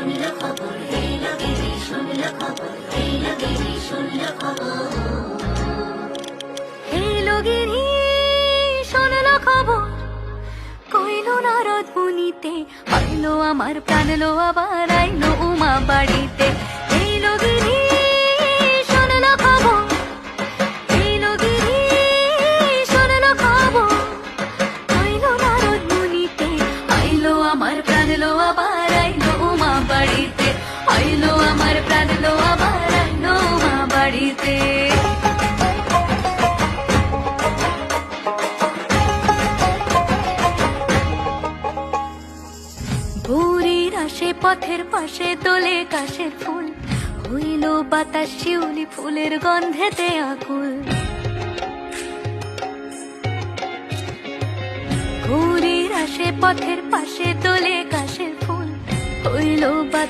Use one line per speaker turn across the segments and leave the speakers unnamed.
শুনল খবর।
আমার প্রাণ আবার আইলো উমা বাড়িতে। হেলো গিরি শোনল খবর। হেলো গিরি শোনল খবর। কইল নারদ মুনিতে, আইলো আমার প্রাণ আবার আইলো পথের পাশে ফুল। হইল বাতাস, শিউলি ফুলের গন্ধেতে আকুল। ভোরের আসে, পথের পাশে দোলে কাশের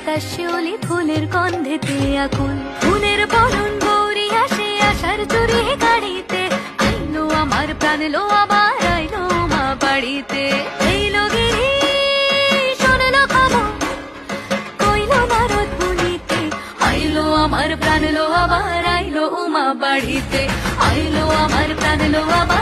বাতাস শিউলি ফুলের গন্ধেতে আকুল ফুলের বরণ গৌরী আসে আসার চুরি গাড়িতে। আইলো আমার প্রাণ লো আবার আইলো মা বাড়িতে। আমার প্রাণ লো আবার আইলো উমা বাড়িতে। আইলো আমার প্রাণ লো আবার